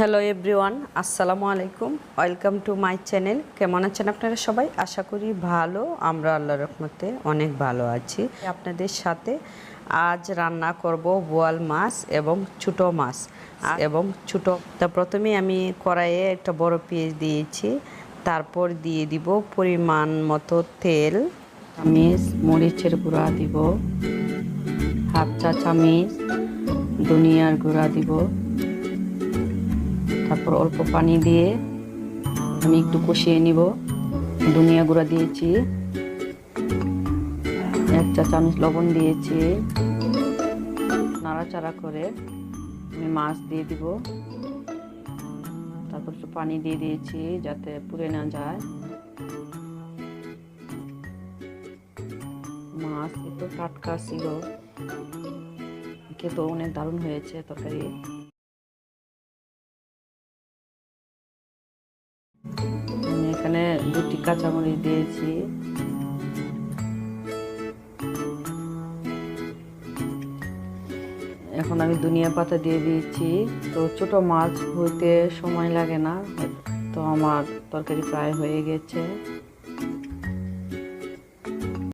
Hello everyone আসসালামু আলাইকুম welcome to my channel কেমন আছেন আপনারা সবাই? আশা করি ভালো। আমরা আল্লাহর রহমতে অনেক ভালো আছি। আপনাদের সাথে আজ রান্না করব বোয়াল মাছ এবং ছোটো মাছ। এবং ছোটো, তা প্রথমে আমি কড়াইয়ে একটা বড় পেঁয়াজ দিয়েছি। তারপর দিয়ে দিব পরিমাণ মতো তেল। চামিচ, মরিচের গুঁড়া দিব। হাফ চা চামিচ, ধনিয়ার গুঁড়া দিব। তারপর অল্প পানি দিয়ে আমি একটু কষিয়ে নিব। ধনিয়া গুঁড়া দিয়েছি, এক চা চামচ লবণ দিয়েছি। নাড়াচাড়া করে আমি মাছ দিয়ে দিব। তারপর একটু পানি দিয়ে দিয়েছি যাতে পুড়ে না যায়। মাছ একটু টাটকা ছিল খেতে অনেক দারুণ হয়েছে তরকারি। এখানে দুটি কাঁচামরিচ দিয়েছি। এখন আমি দুনিয়া পাতা দিয়ে দিয়েছি। তো ছোট মাছ হইতে সময় লাগে না, তো আমার তরকারি প্রায় হয়ে গেছে।